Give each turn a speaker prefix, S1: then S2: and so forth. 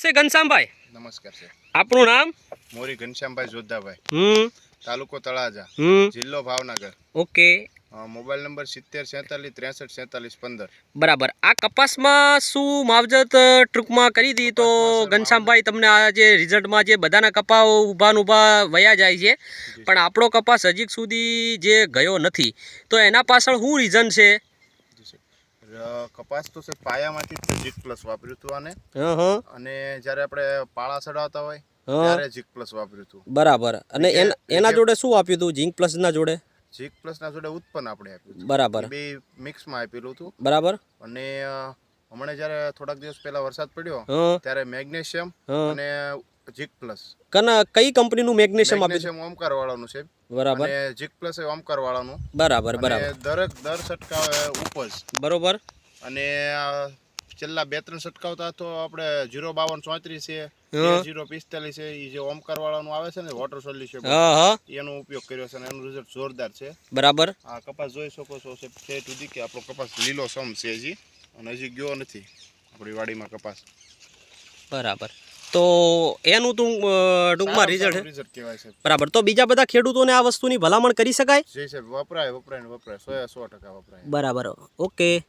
S1: છે ઘનશ્યામભાઈ?
S2: નમસ્કાર છે.
S1: આપણું નામ?
S2: મોરી ઘનશ્યામભાઈ જોધાભાઈ
S1: હમ.
S2: તાલુકો તળાજા.
S1: હમ.
S2: જિલ્લો ભાવનગર.
S1: ઓકે.
S2: મોબાઈલ નંબર સિત્તેર સેતાલીસ ત્રેસઠ સેતાલીસ પંદર.
S1: બરાબર. આ કપાસમાં શું માવજત ટૂંકમાં કરી હતી તો ઘનશ્યામભાઈ તમને આ જે રિઝલ્ટમાં જે બધાના કપા ઊભા ઊભા વયા જાય છે. પણ આપણો કપાસ હજી સુધી જે ગયો નથી. તો એના પાછળ શું રીઝન છે?
S2: કપાસ તો છે પાયામાંથી જીક પ્લસ વાપર્યું હતું આને. અને જ્યારે આપણે પાળા ચડાવતા હોય ત્યારે જીક પ્લસ વાપર્યું હતું.
S1: બરાબર. અને એના જોડે શું આપ્યું હતું? ઝીંક પ્લસના જોડે?
S2: જીક પ્લસના જોડે ઉત્પન્ન આપણે આપ્યું
S1: બરાબર.
S2: બે મિક્સમાં આપેલું હતું.
S1: બરાબર.
S2: અને હમણાં જ્યારે થોડાક દિવસ પહેલા વરસાદ પડ્યો ત્યારે મેગ્નેશિયમ અને જીક પ્લસ.
S1: કના કઈ કંપનીનું મેગ્નેશિયમ આપ્યું
S2: છે? ઓમકાર વાળાનું છે.
S1: બરાબર.
S2: અને જીક પ્લસ એ ઓમકાર વાળાનું
S1: બરાબર બરાબર.
S2: દરેક દર છટકાવે ઉપજ.
S1: બરોબર.
S2: અને છેલ્લા બે ત્રણ છટકાવતા તો આપણે જીરો બાવન ચોત્રીસ છે જીરો પિસ્તાલીસ છે એ જે ઓમકાર વાળાનું આવે છે ને વોટર સોલ્યુશન એનો ઉપયોગ કર્યો છે અને એનું રિઝલ્ટ જોરદાર છે.
S1: બરાબર.
S2: આ કપાસ જોઈ શકો છો છે સુધી કે આપણો કપાસ લીલો સમ છે હજી. અને હજી ગયો નથી આપણી વાડીમાં કપાસ.
S1: બરાબર. તો એનું તું ટૂંકમાં રિઝલ્ટ
S2: રિઝલ્ટ કહેવાય છે
S1: બરાબર. તો બીજા બધા ખેડૂતોને આ વસ્તુની ભલામણ કરી શકાય?
S2: જે વપરાય વપરાય વપરાય. સો સો ટકા વપરાય.
S1: બરાબર. ઓકે.